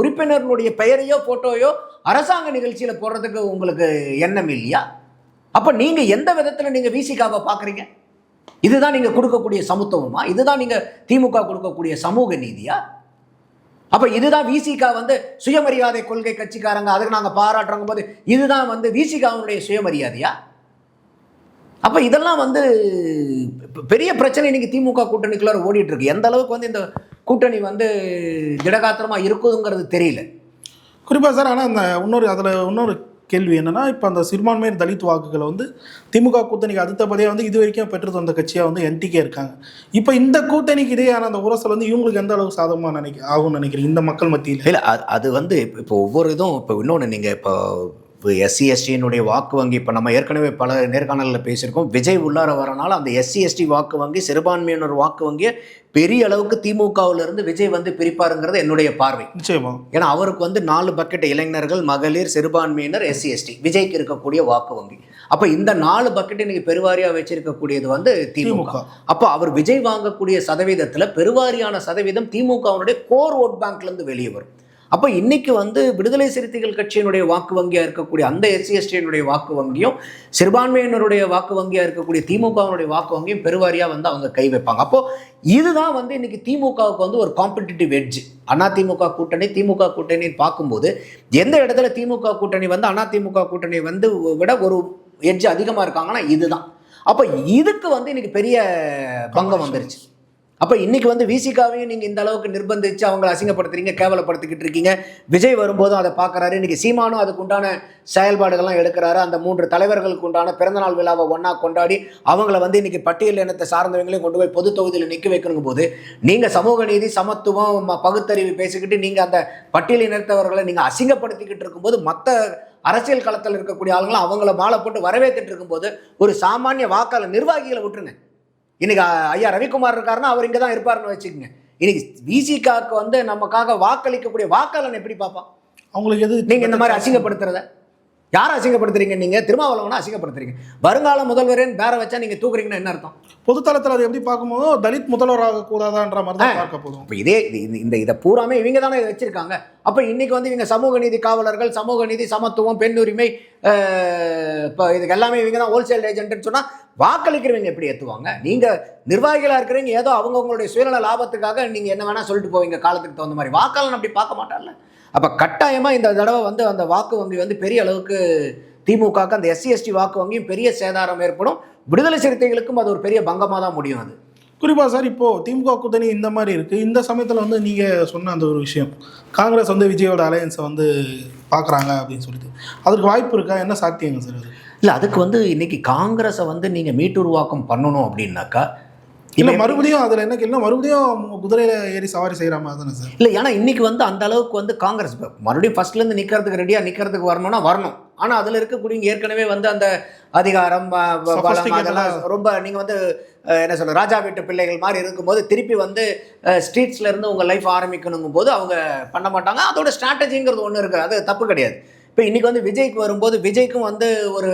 உறுப்பினர்களுடைய பெயரையோ ஃபோட்டோயோ அரசாங்க நிகழ்ச்சியில் போடுறதுக்கு உங்களுக்கு எண்ணம் இல்லையா? அப்போ நீங்கள் எந்த விதத்தில் நீங்கள் விசிகாவை பார்க்குறீங்க? இதுதான் நீங்கள் கொடுக்கக்கூடிய சமத்துவமா? இதுதான் நீங்கள் திமுக கொடுக்கக்கூடிய சமூக நீதியா? அப்போ இதுதான் விசிகா வந்து சுயமரியாதை கொள்கை கட்சிக்காரங்க அதுக்கு நாங்கள் பாராட்டுறோங்க போது இதுதான் வந்து விசிகாவுடைய சுயமரியாதையா? அப்போ இதெல்லாம் வந்து பெரிய பிரச்சனை இன்னைக்கு திமுக கூட்டணிக்குள்ளார ஓடிட்டு இருக்கு எந்த அளவுக்கு வந்து இந்த கூட்டணி வந்து திடகாத்திரமா இருக்குதுங்கிறது தெரியல. குறிப்பாக சார் ஆனால் அந்த இன்னொரு அதில் இன்னொரு கேள்வி என்னன்னா இப்போ அந்த சிறுபான்மையர் தலித் வாக்குகளை வந்து திமுக கூட்டணிக்கு அடுத்தபடியாக வந்து இது வரைக்கும் பெற்று தந்த கட்சியாக வந்து என்டிகே இருக்காங்க. இப்போ இந்த கூட்டணிக்கு இடையான அந்த உரசல் வந்து இவங்களுக்கு எந்த அளவுக்கு சாதகமாக நினைக்க ஆகும்னு நினைக்கிறீங்க இந்த மக்கள் மத்தியில்? இல்லை அது அது வந்து இப்போ ஒவ்வொரு இதுவும் இப்போ இன்னொன்று நீங்கள் இப்போ எஸ்சி எஸ்டியினுடைய வாக்கு வங்கி இப்போ நம்ம ஏற்கனவே பல நேர்காணலில் பேசியிருக்கோம். விஜய் உள்ளார வரனால அந்த எஸ்சி எஸ்டி வாக்கு வங்கி சிறுபான்மையினர் வாக்கு வங்கியை பெரிய அளவுக்கு திமுகவுல இருந்து விஜய் வந்து பிரிப்பாருங்கிறது என்னுடைய பார்வை. நிச்சயமா. ஏன்னா அவருக்கு வந்து நாலு பக்கெட் இளைஞர்கள் மகளிர் சிறுபான்மையினர் எஸ்சி எஸ்டி விஜய்க்கு இருக்கக்கூடிய வாக்கு வங்கி. அப்போ இந்த நாலு பக்கெட் இன்னைக்கு பெருவாரியாக வச்சிருக்கக்கூடியது வந்து திமுக. திமுக. அப்போ அவர் விஜய் வாங்கக்கூடிய சதவீதத்தில் பெருவாரியான சதவீதம் திமுகவினுடைய கோர் ஓட் பேங்க்லேருந்து வெளியே வரும். அப்போ இன்னைக்கு வந்து விடுதலை சிறுத்தைகள் கட்சியினுடைய வாக்கு வங்கியாக இருக்கக்கூடிய அந்த எஸ்சி எஸ்டியினுடைய வாக்கு வங்கியும் சிறுபான்மையினருடைய வாக்கு வங்கியாக இருக்கக்கூடிய திமுகவினுடைய வாக்கு வங்கியும் பெருவாரியாக வந்து அவங்க கை வைப்பாங்க. அப்போ இதுதான் வந்து இன்னைக்கு திமுகவுக்கு வந்து ஒரு காம்படிட்டிவ் எட்ஜ் அதிமுக கூட்டணி திமுக கூட்டணின்னு பார்க்கும்போது எந்த இடத்துல திமுக கூட்டணி வந்து அதிமுக கூட்டணி வந்து விட ஒரு எட்ஜ் அதிகமாக இருக்காங்கன்னா இதுதான். அப்போ இதுக்கு வந்து இன்னைக்கு பெரிய பங்கம் வந்துருச்சு. அப்போ இன்னைக்கு வந்து விசிகாவையும் நீங்கள் இந்த அளவுக்கு நிர்பந்திச்சு அவங்கள அசிங்கப்படுத்துறீங்க கேவலப்படுத்திக்கிட்டு இருக்கீங்க. விஜய் வரும்போதும் அதை பார்க்குறாரு. இன்றைக்கி சீமானும் அதுக்கு உண்டான செயல்பாடுகள்லாம் எடுக்கிறாரு. அந்த மூன்று தலைவர்களுக்கு உண்டான பிறந்தநாள் விழாவை ஒன்றா கொண்டாடி அவங்கள வந்து இன்றைக்கி பட்டியல் இனத்தை சார்ந்தவங்களையும் கொண்டு போய் பொது தொகுதியில் நிற்க வைக்கணுங்க போது நீங்கள் சமூக நீதி சமத்துவம் ம- பகுத்தறிவு பேசிக்கிட்டு நீங்கள் அந்த பட்டியல் இனத்தவர்களை நீங்கள் அசிங்கப்படுத்திக்கிட்டு இருக்கும்போது மற்ற அரசியல் களத்தில் இருக்கக்கூடிய ஆளுங்களும் அவங்கள மாலை போட்டு வரவேற்றுட்டு இருக்கும்போது ஒரு சாமானிய வாக்காளர் நிர்வாகிகளை விட்டுருங்க. இன்னைக்கு ஐயா ரவிக்குமார் இருக்காருன்னா அவர் இங்கே தான் இருப்பாருன்னு வச்சுக்கோங்க. இன்னைக்கு விசிகாக்கு வந்து நமக்காக வாக்களிக்கக்கூடிய வாக்காளன் எப்படி பார்ப்பான்? அவங்களுக்கு எது நீங்க இந்த மாதிரி அசிங்கப்படுத்துறத? யாரை அசிங்கப்படுத்துறீங்க நீங்க? திருமாவளவனை அசிங்கப்படுத்துறீங்க. வருங்கால முதல்வரேன்னு பேர வச்சா நீங்க தூக்குறீங்கன்னா என்ன அர்த்தம்? பொதுத்தளத்தில் அதை எப்படி பார்க்கும்போது தலித் முதல்வராக கூடாதான்ற மாதிரி தான் பார்க்க போதும். அப்போ இதே இந்த இதை பூராமே இவங்க தானே இதை வச்சிருக்காங்க. அப்போ இன்னைக்கு வந்து இவங்க சமூக நீதி காவலர்கள் சமூக நீதி சமத்துவம் பெண் உரிமை இப்போ இதுக்கு எல்லாமே இவங்க தான் ஹோல்சேல் ஏஜென்ட்னு சொன்னால் வாக்களிக்கிறவங்க எப்படி ஏற்றுவாங்க நீங்கள் நிர்வாகிகளாக இருக்கிறவங்க ஏதோ அவங்கவுங்களுடைய சுயநல லாபத்துக்காக நீங்கள் என்ன வேணால் சொல்லிட்டு போவீங்க காலத்துக்கு தகுந்த மாதிரி. வாக்காளன் அப்படி பார்க்க மாட்டார்ல. அப்போ கட்டாயமாக இந்த தடவை வந்து அந்த வாக்கு வங்கி வந்து பெரிய அளவுக்கு திமுகக்கு அந்த எஸ்சி எஸ்டி வாக்கு வங்கியும் பெரிய சேதாரம் ஏற்படும். விடுதலை சிறுத்தைகளுக்கும் அது ஒரு பெரிய பங்கமாக தான் முடியும் அது. குறிப்பாக சார் இப்போ திமுக கூட்டணி இந்த மாதிரி இருக்கு. இந்த சமயத்தில் வந்து நீங்க சொன்ன அந்த ஒரு விஷயம். காங்கிரஸ் வந்து விஜயோட அலையன்ஸை வந்து பார்க்குறாங்க அப்படின்னு சொல்லிட்டு. அதற்கு வாய்ப்பு இருக்கா? என்ன சாத்தியங்க சார் அது? இல்லை அதுக்கு வந்து இன்னைக்கு காங்கிரஸை வந்து நீங்கள் மீட்டுருவாக்கம் பண்ணணும் அப்படின்னாக்கா இல்லை மறுபடியும் அதில் என்ன கேள்வி? மறுபடியும் குதிரையில ஏறி சவாரி செய்கிற மாதிரி தானே சார்? இல்லை ஏன்னா இன்னைக்கு வந்து அந்த அளவுக்கு வந்து காங்கிரஸ் மறுபடியும் ஃபர்ஸ்ட்லேருந்து நிற்கிறதுக்கு ரெடியாக நிற்கிறதுக்கு வரணும்னா வரணும். ஆனா அதுல இருக்கக்கூடிய ஏற்கனவே வந்து அந்த அதிகாரம். அதெல்லாம் ரொம்ப நீங்க வந்து என்ன சொல்ற ராஜா வீட்டு பிள்ளைகள் மாதிரி இருக்கும்போது திருப்பி வந்து ஸ்ட்ரீட்ஸ்ல இருந்து உங்க லைஃப் ஆரம்பிக்கணுங்கும் போது அவங்க பண்ண மாட்டாங்க. அதோட ஸ்ட்ராட்டஜிங்கிறது ஒன்று இருக்கு. அது தப்பு கிடையாது. இப்போ இன்னைக்கு வந்து விஜய்க்கு வரும்போது விஜய்க்கும் வந்து ஒரு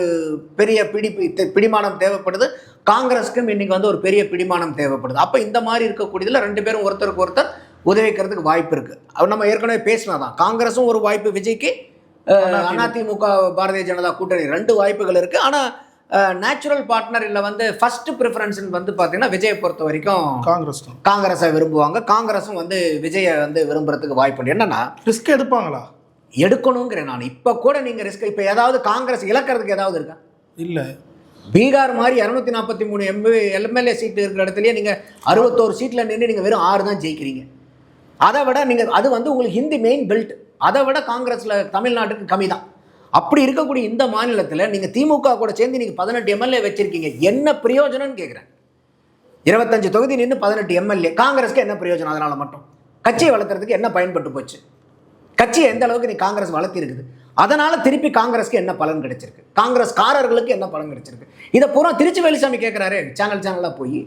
பெரிய பிடி பி- பிடிமானம் தேவைப்படுது. காங்கிரஸுக்கும் இன்னைக்கு வந்து ஒரு பெரிய பிடிமானம் தேவைப்படுது. அப்போ இந்த மாதிரி இருக்கக்கூடியதுல ரெண்டு பேரும் ஒருத்தருக்கு ஒருத்தர் உதவிக்கிறதுக்கு வாய்ப்பு இருக்கு. அது நம்ம ஏற்கனவே பேசினதான். காங்கிரஸும் ஒரு வாய்ப்பு விஜய்க்கு அதிமுக பாரதிய ஜனதா கூட்டணி ரெண்டு வாய்ப்புகள் இருக்கு. ஆனா நேச்சுரல் பார்ட்னர் இல்லை வந்து ஃபர்ஸ்ட் ப்ரிஃபரன்ஸ் வந்து பார்த்தீங்கன்னா விஜயை பொறுத்த வரைக்கும் காங்கிரஸ் காங்கிரஸை விரும்புவாங்க. காங்கிரஸும் வந்து விஜயை வந்து விரும்புறதுக்கு வாய்ப்பு என்னன்னா ரிஸ்க் எடுப்பாங்களா? எடுக்கணுங்கிறேன் நான் இப்போ கூட நீங்கள் ரிஸ்க் இப்போ ஏதாவது காங்கிரஸ் இழக்கிறதுக்கு ஏதாவது இருக்கா? இல்ல. பீகார் மாதிரி இரநூத்தி நாற்பத்தி மூணு எம்பி எம்எல்ஏ சீட்டு இருக்கிற இடத்துலயே நீங்கள் அறுபத்தோரு சீட்டில் நின்று நீங்கள் வெறும் ஆறு தான் ஜெயிக்கிறீங்க. அதை விட நீங்கள் அது வந்து உங்களுக்கு ஹிந்தி மெயின் பெல்ட் அதை விட காங்கிரஸில் தமிழ்நாட்டுக்கு கம்மி தான். அப்படி இருக்கக்கூடிய இந்த மாநிலத்தில் நீங்கள் திமுக கூட சேர்ந்து நீங்கள் பதினெட்டு எம்எல்ஏ வச்சிருக்கீங்க. என்ன பிரயோஜனம்னு கேட்குறேன் இருபத்தஞ்சு தொகுதி நின்று பதினெட்டு எம்எல்ஏ காங்கிரஸ்க்கு என்ன பிரயோஜனம்? அதனால மட்டும். கட்சியை வளர்த்துறதுக்கு என்ன பயன்பட்டு போச்சு? கட்சியை எந்த அளவுக்கு நீ காங்கிரஸ் வளர்த்தி இருக்குது? அதனால திருப்பி காங்கிரஸ்க்கு என்ன பலன் கிடைச்சிருக்கு? காங்கிரஸ்காரர்களுக்கு என்ன பலன் கிடைச்சிருக்கு? இதை பூரா திருச்சி வேலுசாமி கேட்குறாரு சேனல் சேனலாக போய்.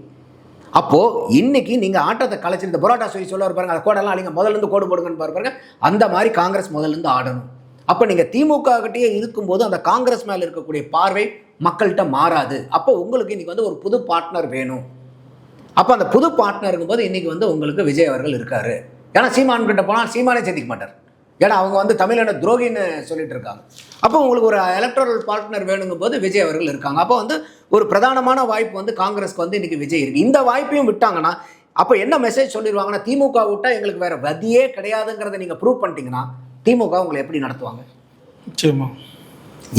அப்போ இன்னைக்கு நீங்க ஆட்டத்தை கலைச்சி இந்த பரோட்டா சொல்லி சொல்ல பாருங்க அந்த கோடெல்லாம் அழிங்க முதல்ல இருந்து கோடு போடுங்கன்னு பாருங்க அந்த மாதிரி காங்கிரஸ் முதல்ல இருந்து ஆடணும். அப்போ நீங்க திமுக கிட்டேயே இருக்கும்போது அந்த காங்கிரஸ் மேல இருக்கக்கூடிய பார்வை மக்கள்கிட்ட மாறாது. அப்போ உங்களுக்கு இன்னைக்கு வந்து ஒரு புது பார்ட்னர் வேணும். அப்போ அந்த புது பார்ட்னருங்கும் போது இன்னைக்கு வந்து உங்களுக்கு விஜய் அவர்கள் இருக்காரு. ஏன்னா சீமான் கிட்ட போனால் சீமானே சேர்த்திக்க மாட்டார். ஏன்னா அவங்க வந்து தமிழன துரோகின்னு சொல்லிட்டு இருக்காங்க. அப்போ உங்களுக்கு ஒரு எலக்ட்ரல் பார்ட்னர் வேணுங்கும் போது விஜய் அவர்கள் இருக்காங்க. அப்போ வந்து ஒரு பிரதானமான வாய்ப்பு வந்து காங்கிரஸ்க்கு வந்து இன்னைக்கு விஜய் இருக்கு. இந்த வாய்ப்பையும் விட்டாங்கன்னா அப்போ என்ன மெசேஜ் சொல்லிடுவாங்கன்னா திமுக விட்டா எங்களுக்கு வேற வதியே கிடையாதுங்கிறத நீங்க ப்ரூவ் பண்ணிட்டீங்கன்னா திமுக உங்களை எப்படி நடத்துவாங்க? நிச்சயமா.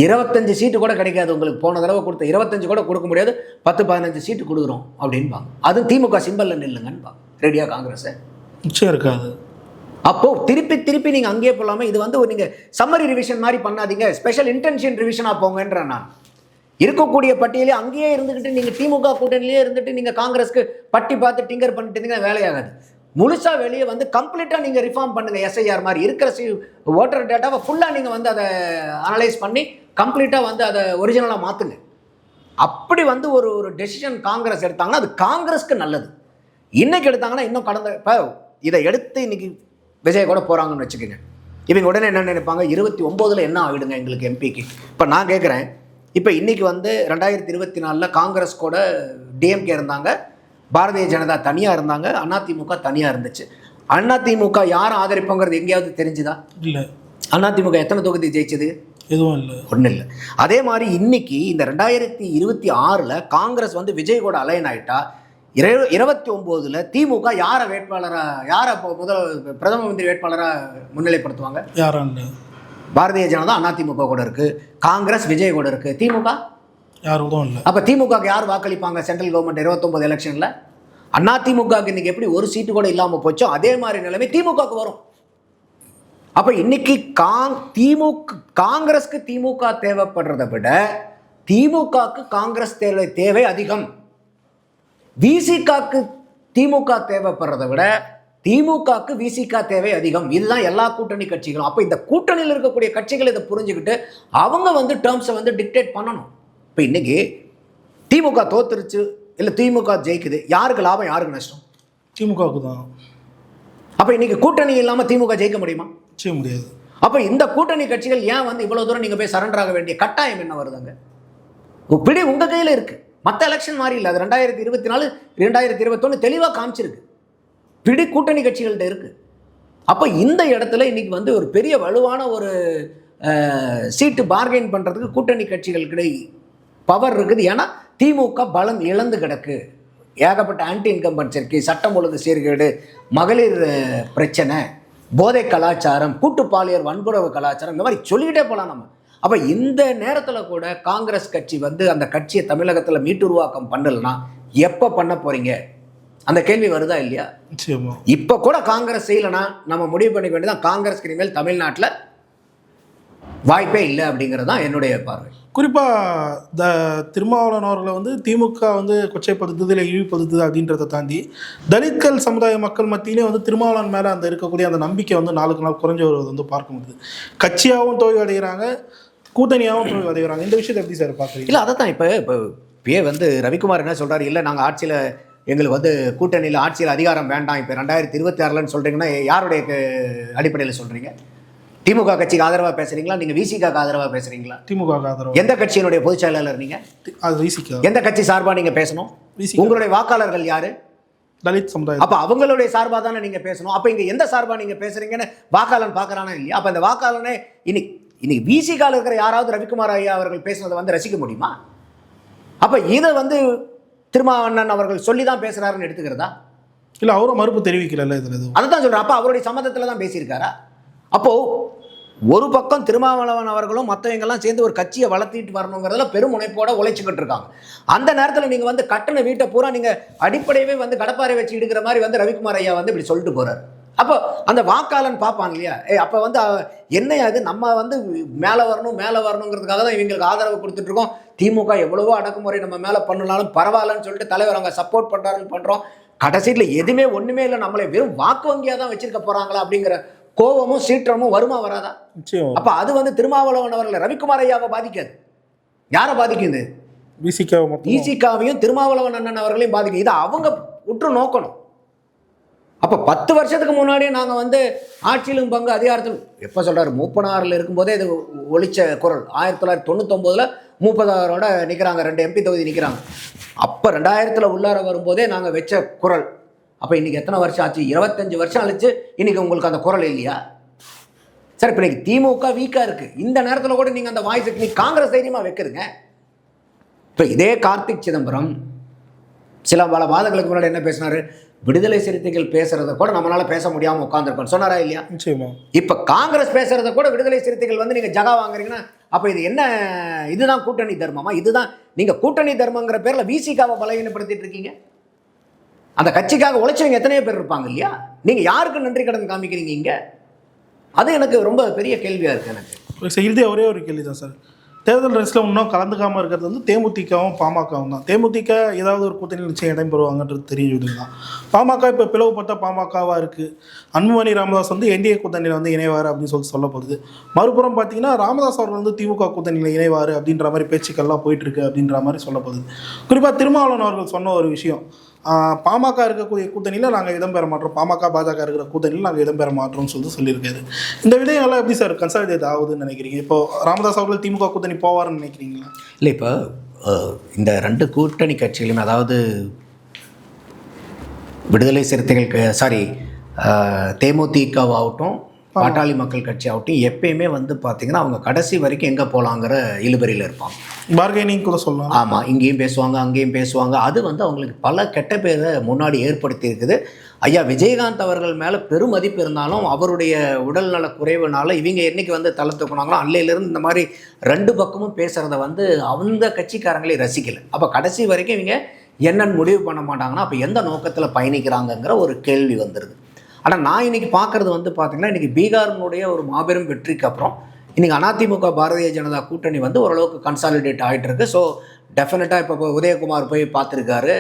இருபத்தஞ்சு சீட்டு கூட கிடைக்காது உங்களுக்கு. போன தடவை கொடுத்த இருபத்தஞ்சு கூட கொடுக்க முடியாது. பத்து பதினஞ்சு சீட்டு கொடுக்குறோம் அப்படின்பாங்க. அதுவும் திமுக சிம்பல்ல நில்லுங்கன்னு ரெடியா காங்கிரஸ்? நிச்சயம் இருக்காது. அப்போ திருப்பி திருப்பி நீங்க அங்கேயே போலாம இது வந்து ஒரு நீங்க சம்மரி ரிவிஷன் மாதிரி பண்ணாதீங்க. ஸ்பெஷல் இன்டென்ஷன் ரிவிஷனா போங்கன்ற நான். இருக்கக்கூடிய பட்டியலே அங்கேயே இருந்துக்கிட்டு நீங்க திமுக கூட்டணியிலே இருந்துட்டு நீங்க காங்கிரஸ்க்கு பட்டி பார்த்து டிங்கர் பண்ணிட்டு இருந்தீங்கன்னா வேலையாகாது முழுசா வெளியே வந்து கம்ப்ளீட்டா நீங்க ரிஃபார்ம் பண்ணுங்க எஸ்ஐஆர் மாதிரி. இருக்கிற சி ஓட்டர் டேட்டாவை ஃபுல்லா நீங்க வந்து அதை அனலைஸ் பண்ணி கம்ப்ளீட்டா வந்து அதை ஒரிஜினலா மாத்துங்க. அப்படி வந்து ஒரு ஒரு டெசிஷன் காங்கிரஸ் எடுத்தாங்கன்னா அது காங்கிரஸ்க்கு நல்லது. இன்னைக்கு எடுத்தாங்கன்னா இன்னும் கடந்த இப்போ இதை எடுத்து இன்னைக்கு விஜய் கூட போகிறாங்கன்னு வச்சுக்கோங்க. இவங்க உடனே என்ன நினைப்பாங்க? இருபத்தி ஒம்போதில் என்ன ஆகிடுங்க எங்களுக்கு எம்பிக்கு இப்போ நான் கேட்குறேன் இப்போ இன்னைக்கு வந்து ரெண்டாயிரத்தி இருபத்தி நாலில் காங்கிரஸ் கூட டிஎம்கே இருந்தாங்க. பாரதிய ஜனதா தனியாக இருந்தாங்க. அதிமுக தனியாக இருந்துச்சு. அதிமுக யாரை ஆதரிப்போங்கிறது எங்கேயாவது தெரிஞ்சுதா? இல்ல. அதிமுக எத்தனை தொகுதி ஜெயிச்சது? எதுவும் இல்லை. ஒன்றும் இல்லை. அதே மாதிரி இன்னைக்கு இந்த ரெண்டாயிரத்தி இருபத்தி ஆறில் காங்கிரஸ் வந்து விஜய் கூட அலைன் ஆயிட்டா இரு இருபத்தி ஒம்போதில் திமுக யாரை வேட்பாளராக யாரை முதல் பிரதம மந்திரி வேட்பாளராக முன்னிலைப்படுத்துவாங்க? இல்லை பாரதிய ஜனதா அதிமுக கூட இருக்கு. காங்கிரஸ் விஜய் கூட இருக்கு. திமுக? யாரும் இல்லை. அப்போ திமுகக்கு யார் வாக்களிப்பாங்க சென்ட்ரல் கவர்மெண்ட் இருபத்தொம்போது எலெக்ஷனில்? அதிமுகவுக்கு இன்னைக்கு எப்படி ஒரு சீட்டு கூட இல்லாமல் போச்சோ அதே மாதிரி நிலைமை திமுகவுக்கு வரும். அப்போ இன்னைக்கு காங் திமுக காங்கிரஸ்க்கு திமுக தேவைப்படுறதை விட திமுகவுக்கு காங்கிரஸ் தேவை தேவை அதிகம். விசிகாக்கு திமுக தேவைப்படுறதை விட திமுகவுக்கு விசிக தேவை அதிகம். இதுதான் எல்லா கூட்டணி கட்சிகளும். அப்போ இந்த கூட்டணியில் இருக்கக்கூடிய கட்சிகள் இதை புரிஞ்சுக்கிட்டு அவங்க வந்து டேர்ம்ஸை வந்து டிக்டேட் பண்ணணும். இப்போ இன்னைக்கு திமுக தோத்துருச்சு இல்லை திமுக ஜெயிக்குது யாருக்கு லாபம் யாருக்கு நஷ்டம்? திமுகவுக்கு தான். அப்போ இன்னைக்கு கூட்டணி இல்லாமல் திமுக ஜெயிக்க முடியுமா? செய்ய முடியாது. அப்போ இந்த கூட்டணி கட்சிகள் ஏன் வந்து இவ்வளோ தூரம் நீங்கள் போய் சரண்டர் ஆக வேண்டிய கட்டாயம் என்ன வருதுங்க? பிடி உங்கள் கையில் இருக்கு. மற்ற எலெக்ஷன் மாதிரி இல்லை. அது ரெண்டாயிரத்தி இருபத்தி நாலு ரெண்டாயிரத்தி இருபத்தொன்று தெளிவாக காமிச்சிருக்கு. பிடி கூட்டணி கட்சிகள்கிட்ட இருக்குது அப்போ இந்த இடத்துல இன்றைக்கி வந்து ஒரு பெரிய வலுவான ஒரு சீட்டு பார்கெயின் பண்ணுறதுக்கு கூட்டணி கட்சிகளுக்கிட பவர் இருக்குது. ஏன்னா திமுக பலம் இழந்து கிடக்கு. ஏகப்பட்ட ஆன்டி இன்கம்பன்ஸ் இருக்கு. சட்டம் ஒழுங்கு சீர்கேடு மகளிர் பிரச்சனை போதை கலாச்சாரம் கூட்டு பாலியல் வன்புறவு கலாச்சாரம் இந்த மாதிரி சொல்லிக்கிட்டே போகலாம் நம்ம. அப்போ இந்த நேரத்தில் கூட காங்கிரஸ் கட்சி வந்து அந்த கட்சியை தமிழகத்தில் மீட்டுருவாக்கம் பண்ணலைன்னா எப்போ பண்ண போறீங்க? அந்த கேள்வி வருதா இல்லையா? இப்போ கூட காங்கிரஸ் செய்யலைன்னா நம்ம முடிவு பண்ணிக்க வேண்டியதான் காங்கிரஸ் இனிமேல் தமிழ்நாட்டில் வாய்ப்பே இல்லை அப்படிங்கிறது தான் என்னுடைய பார்வை. குறிப்பாக த திருமாவளவன் அவர்களை வந்து திமுக வந்து கொச்சைப்படுத்துது இல்லை இழிவுபடுத்துது அப்படின்றத தாண்டி தலித்கள் சமுதாய மக்கள் மத்தியிலே வந்து திருமாவளவன் மேலே அந்த இருக்கக்கூடிய அந்த நம்பிக்கை வந்து நாளுக்கு நாள் குறைஞ்சு வருவது வந்து பார்க்க முடியுது. கட்சியாகவும் தோல்வி அடைகிறாங்க. கூட்டணியாகவும் போய் விதைகிறாங்க இந்த விஷயத்தை எப்படி சார் பார்க்குறீங்க இல்லை அதை தான் இப்போ இப்போ இப்பயே வந்து ரவிக்குமார் என்ன சொல்றாரு? இல்லை நாங்கள் ஆட்சியில் எங்களுக்கு வந்து கூட்டணியில் ஆட்சியில் அதிகாரம் வேண்டாம். இப்போ ரெண்டாயிரத்தி இருபத்தி ஆறுலன்னு சொல்கிறீங்கன்னா யாருடைய அடிப்படையில் சொல்கிறீங்க திமுக கட்சிக்கு ஆதரவாக பேசுறீங்களா? நீங்கள் விசிகாக்கு ஆதரவாக பேசுறீங்களா? திமுக ஆதரவு. எந்த கட்சியினுடைய பொதுச் செயலாளர் நீங்கள் அது விசிகா எந்த கட்சி சார்பாக நீங்கள் பேசணும்? உங்களுடைய வாக்காளர்கள் யாரு? தலித் சமுதாயம் அப்ப அவங்களுடைய சார்பா தானே நீங்க பேசணும்? அப்ப இங்க எந்த சார்பா நீங்க பேசுறீங்கன்னு வாக்காளன் பாக்குறானா இல்லையா? அப்ப இந்த வாக்காளனே இன்னைக்கு இன்னைக்கு விசிகால இருக்கிற யாராவது ரவிக்குமார் ஐயா அவர்கள் பேசுனதை வந்து ரசிக்க முடியுமா? அப்ப இதை வந்து திருமாவண்ணன் அவர்கள் சொல்லி தான் பேசுறாருன்னு எடுத்துக்கிறதா? இல்லை அவரும் மறுப்பு தெரிவிக்கல இதில் எதுவும். அதை தான் சொல்றேன். அப்ப அவருடைய சம்மதத்துல தான் பேசியிருக்காரா? அப்போ ஒரு பக்கம் திருமாவளவன் அவர்களும் மற்றவங்கெல்லாம் சேர்ந்து ஒரு கட்சியை வளர்த்திட்டு வரணுங்கிறதுல பெரும் முனைப்போட உழைச்சிக்கிட்டு இருக்காங்க. அந்த நேரத்தில் நீங்கள் வந்து கட்டின வீட்டை பூரா நீங்கள் அடிப்படையவே வந்து கடப்பாரை வச்சு இடுக்கிற மாதிரி வந்து ரவிக்குமார் ஐயா வந்து இப்படி சொல்லிட்டு போறாரு. அப்போ அந்த வாக்காளன் பார்ப்பான் இல்லையா? ஏ அப்போ வந்து என்னையா அது நம்ம வந்து மேலே வரணும் மேலே வரணுங்கிறதுக்காக தான் இவங்களுக்கு ஆதரவு கொடுத்துட்டு இருக்கோம். திமுக எவ்வளவோ அடக்குமுறை நம்ம மேலே பண்ணனாலும் பரவாயில்லன்னு சொல்லிட்டு தலைவர் அவங்க சப்போர்ட் பண்ணுறாருன்னு பண்ணுறோம் கடைசியில் எதுவுமே ஒன்றுமே இல்லை. நம்மளை வெறும் வாக்கு வங்கியாக தான் வச்சிருக்க போகிறாங்களா அப்படிங்கிற கோபமும் சீற்றமும் வருமா வராதா? அப்ப அது வந்து திருமாவளவன் அவர்களை ரவிக்குமார் ஐயாவை பாதிக்காது. யாரை பாதிக்குது ஈசிகாவையும் திருமாவளவன் அண்ணன் அவர்களையும் பாதிக்கும். இதை அவங்க உற்று நோக்கணும். அப்போ பத்து வருஷத்துக்கு முன்னாடியே நாங்கள் வந்து ஆட்சியிலும் பங்கு அதிகாரத்திலும் எப்போ சொல்கிறார் மூப்பனாறுல இருக்கும்போதே இது ஒழிச்ச குரல். ஆயிரத்தி தொள்ளாயிரத்தி தொண்ணூத்தொம்போதில் மூப்பதாரோட நிற்கிறாங்க ரெண்டு எம்பி தொகுதி நிற்கிறாங்க அப்போ ரெண்டாயிரத்தில் உள்ளார வரும்போதே நாங்கள் வச்ச குரல். அப்போ இன்றைக்கி எத்தனை வருஷம் ஆச்சு? இருபத்தஞ்சி வருஷம் அழிச்சு இன்றைக்கி உங்களுக்கு அந்த குரல் இல்லையா? சார் இப்போ இன்றைக்கி திமுக வீக்காக இருக்குது இந்த நேரத்தில் கூட நீங்கள் அந்த வாய்ஸுக்கு நீ காங்கிரஸ் தைரியமாக வைக்கிறீங்க. இப்போ இதே கார்த்திக் சிதம்பரம் சில பல மாதங்களுக்கு முன்னாடி என்ன பேசினார்? விடுதலை சிறுத்தைகள் பேசுறத கூட நம்மளால பேச முடியாமல் உட்காந்துருக்கோம் சொன்னாரா இல்லையா? நிச்சயமா. இப்போ காங்கிரஸ் பேசுறத கூட விடுதலை சிறுத்தைகள் வந்து நீங்கள் ஜகா வாங்குறீங்கன்னா அப்போ இது என்ன இதுதான் கூட்டணி தர்மமா? இதுதான் நீங்கள் கூட்டணி தர்மங்கிற பேரில் விசிகாவை பலகீனப்படுத்திட்டு இருக்கீங்க? அந்த கட்சிக்காக உழைச்சவங்க எத்தனையோ பேர் இருப்பாங்க இல்லையா? நீங்கள் யாருக்கு நன்றி கடன் காமிக்கிறீங்க இங்கே? அது எனக்கு ரொம்ப பெரிய கேள்வியாக இருக்குது எனக்கு. இறுதியாக ஒரே ஒரு கேள்வி தான் சார். தேர்தல் ரேஸில் இன்னும் கலந்துக்காமல் இருக்கிறது வந்து தேமுதிகவும் பாமகவும் தான். தேமுதிக ஏதாவது ஒரு கூட்டணி நிச்சயம் இடம் பெறுவாங்கன்றது தெரியும் தான் பாமக இப்போ பிளவுபட்ட பாமகவாக இருக்குது அன்புமணி ராமதாஸ் வந்து என்டிஏ கூட்டணியில் வந்து இணைவார் அப்படின்னு சொல்லிட்டு சொல்லப்படுது. மறுபுறம் பார்த்தீங்கன்னா ராமதாஸ் அவர்கள் வந்து திமுக கூட்டணியில் இணைவார் அப்படின்ற மாதிரி பேச்சுக்கள்லாம் போயிட்டுருக்கு அப்படின்ற மாதிரி சொல்லப்படுது. குறிப்பாக திருமாவளவன் அவர்கள் சொன்ன ஒரு விஷயம். பாமக இருக்கக்கூடிய கூட்டணியில் நாங்கள் இடம்பெற மாட்டோம். பாமக பாஜக இருக்கிற கூட்டணியில் நாங்கள் இடம்பெற மாட்டோம்னு சொல்லிட்டு சொல்லியிருக்காரு. இந்த விடயங்கள்லாம் எப்படி சார் கன்சாலிடேட் ஆகுதுன்னு நினைக்கிறீங்க? இப்போ ராமதாஸ் அவர்கள் திமுக கூட்டணி போவார்னு நினைக்கிறீங்களா? இல்லை இப்போ இந்த ரெண்டு கூட்டணி கட்சிகளும் அதாவது விடுதலை சிறுத்தைகளுக்கு சாரி தேமுதிகவாகட்டும் பாட்டாளி மக்கள் கட்சி ஆகட்டும் எப்பயுமே வந்து பார்த்தீங்கன்னா அவங்க கடைசி வரைக்கும் எங்கே போகலாங்கிற இழுபறியில் இருப்பாங்க. பார்கெனிங் கூட சொல்லலாம். ஆமாம் இங்கேயும் பேசுவாங்க அங்கேயும் பேசுவாங்க. அது வந்து அவங்களுக்கு பல கெட்ட பேரை முன்னாடி ஏற்படுத்தி இருக்குது. ஐயா விஜயகாந்த் அவர்கள் மேலே பெருமதிப்பு இருந்தாலும் அவருடைய உடல்நல குறைவுனால இவங்க என்னைக்கு வந்து தலை தூக்குனாங்களோ அன்னையிலேருந்து இந்த மாதிரி ரெண்டு பக்கமும் பேசுகிறத வந்து அந்த கட்சிக்காரங்களே ரசிக்கலை. அப்போ கடைசி வரைக்கும் இவங்க என்னன்னு முடிவு பண்ண மாட்டாங்கன்னா அப்போ எந்த நோக்கத்தில் பயணிக்கிறாங்கங்கிற ஒரு கேள்வி வந்துடுது ஆனால் நான் இன்னைக்கு பார்க்குறது வந்து பார்த்தீங்கன்னா இன்னைக்கு பீகாரினுடைய ஒரு மாபெரும் வெற்றிக்கு அப்புறம் இன்னைக்கு அதிமுக பாரதிய ஜனதா கூட்டணி வந்து ஓரளவுக்கு கன்சாலிடேட் ஆகிட்டு இருக்கு ஸோ டெஃபினட்டாக இப்போ உதயகுமார் போய் பார்த்துருக்காரு.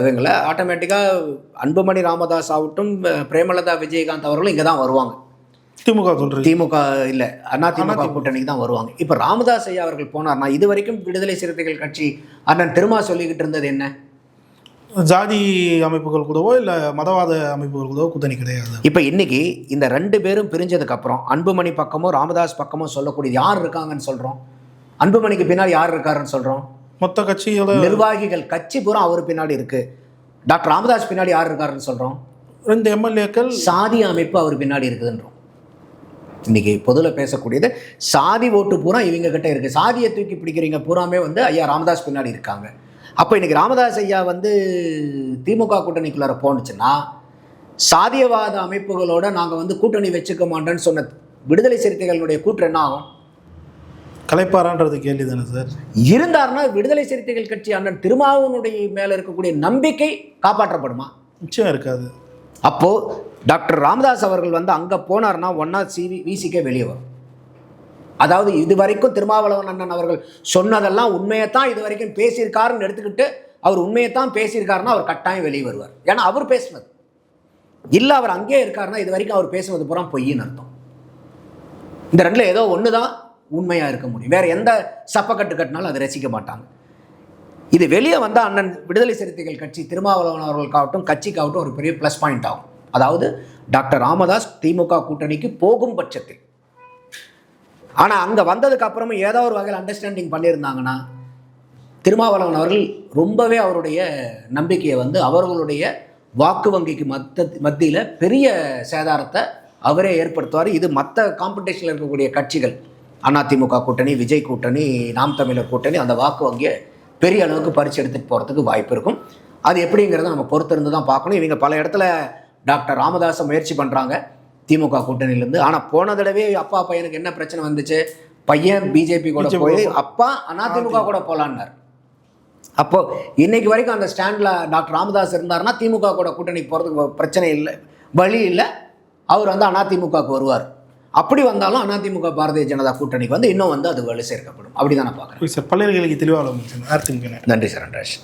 இவங்கள ஆட்டோமேட்டிக்காக அன்புமணி ராமதாஸ் ஆகட்டும் பிரேமலதா விஜயகாந்த் அவர்களும் இங்கே தான் வருவாங்க. திமுக சொல்றது திமுக இல்லை அதிமுக கூட்டணிக்கு தான் வருவாங்க. இப்போ ராமதாஸ் ஐயா அவர்கள் போனார்னா இது வரைக்கும் விடுதலை சிறுத்தைகள் கட்சி அண்ணன் திருமா சொல்லிக்கிட்டு இருந்தது என்ன? ஜாதி அமைப்புகள் கூடவோ இல்லை மதவாத அமைப்புகள் கூடவோ கூட்டணி கிடையாது. இப்போ இன்னைக்கு இந்த ரெண்டு பேரும் பிரிஞ்சதுக்கு அப்புறம் அன்புமணி பக்கமும் ராமதாஸ் பக்கமும் சொல்லக்கூடியது யார் இருக்காங்கன்னு சொல்றோம்? அன்புமணிக்கு பின்னாடி யார் இருக்காருன்னு சொல்றோம்? மொத்த கட்சியோட நிர்வாகிகள் கட்சி பூரா அவர் பின்னாடி இருக்கு. டாக்டர் ராமதாஸ் பின்னாடி யார் இருக்காருன்னு சொல்றோம்? ரெண்டு எம்எல்ஏக்கள் சாதி அமைப்பு அவர் பின்னாடி இருக்குதுன்றோம். இன்னைக்கு பொதுவில் பேசக்கூடியது சாதி ஓட்டு பூரா இவங்க கிட்ட இருக்கு. சாதியை தூக்கி பிடிக்கிறீங்க பூராமே வந்து ஐயா ராமதாஸ் பின்னாடி இருக்காங்க. அப்போ இன்னைக்கு ராமதாஸ் ஐயா வந்து திமுக கூட்டணிக்குள்ளார போனுச்சுன்னா சாதியவாத அமைப்புகளோட நாங்கள் வந்து கூட்டணி வச்சுக்க மாட்டோம்னு சொன்ன விடுதலை சிறுத்தைகளுடைய கூற்று என்ன ஆகும்? கலைப்பாரான்றது கேள்வி தானே சார். இருந்தாருன்னா விடுதலை சிறுத்தைகள் கட்சி அண்ணன் திருமாவனுடைய மேலே இருக்கக்கூடிய நம்பிக்கை காப்பாற்றப்படுமா? நிச்சயம் இருக்காது. அப்போ டாக்டர் ராமதாஸ் அவர்கள் வந்து அங்கே போனார்னா ஒன்னா சிவி விசிக்கே வெளியே வரும். அதாவது இது வரைக்கும் திருமாவளவன் அண்ணன் அவர்கள் சொன்னதெல்லாம் உண்மையைத்தான் இது வரைக்கும் பேசியிருக்காருன்னு எடுத்துக்கிட்டு அவர் உண்மையைத்தான் பேசியிருக்காருன்னா அவர் கட்டாயம் வெளியே வருவார். ஏன்னா அவர் பேசுனது. இல்லை அவர் அங்கேயே இருக்காருன்னா இது வரைக்கும் அவர் பேசுவது பூரா பொய்ன்னு அர்த்தம். இந்த ரெண்டில் ஏதோ ஒன்று தான் உண்மையாக இருக்க முடியும். வேற எந்த சப்பக்கட்டு கட்டினாலும் அதை ரசிக்க மாட்டாங்க. இது வெளியே வந்தால் அண்ணன் விடுதலை சிறுத்தைகள் கட்சி திருமாவளவன் அவர்களுக்காகட்டும் கட்சிக்காகட்டும் ஒரு பெரிய ப்ளஸ் பாயிண்ட் ஆகும். அதாவது டாக்டர் ராமதாஸ் திமுக கூட்டணிக்கு போகும் பட்சத்தில் ஆனால் அங்கே வந்ததுக்கு அப்புறமும் ஏதோ ஒரு வகையில் அண்டர்ஸ்டாண்டிங் பண்ணியிருந்தாங்கன்னா திருமாவளவன் அவர்கள் ரொம்பவே அவருடைய நம்பிக்கையை வந்து அவர்களுடைய வாக்கு வங்கிக்கு மத்த மத்தியில் பெரிய சேதாரத்தை அவரே ஏற்படுத்துவார். இது மற்ற காம்படிஷனில் இருக்கக்கூடிய கட்சிகள் அதிமுக கூட்டணி விஜய் கூட்டணி நாம் தமிழர் கூட்டணி அந்த வாக்கு வங்கியை பெரிய அளவுக்கு பறிச்சு எடுத்துகிட்டு போகிறதுக்கு வாய்ப்பு இருக்கும். அது எப்படிங்கிறத நம்ம பொறுத்திருந்து தான் பார்க்கணும். இவங்க பல இடத்துல டாக்டர் ராமதாசன் முயற்சி பண்ணுறாங்க திமுக கூட்டணியிலேருந்து. ஆனால் போன தடவை அப்பா பையனுக்கு என்ன பிரச்சனை வந்துச்சு? பையன் பிஜேபி கூட போய் அப்பா அதிமுக கூட போலான்னார். அப்போ இன்னைக்கு வரைக்கும் அந்த ஸ்டாண்ட்ல டாக்டர் ராமதாஸ் இருந்தாருன்னா திமுக கூட கூட்டணி போகிறதுக்கு பிரச்சனை இல்லை வழி இல்லை. அவர் வந்து அதிமுகவுக்கு வருவார். அப்படி வந்தாலும் அதிமுக பாரதிய ஜனதா கூட்டணிக்கு வந்து இன்னும் வந்து அது வலு சேர்க்கப்படும். அப்படி தான் நான் பார்க்குறேன் சார் பல்வேறு தெளிவாக நன்றி சார். நன்றி.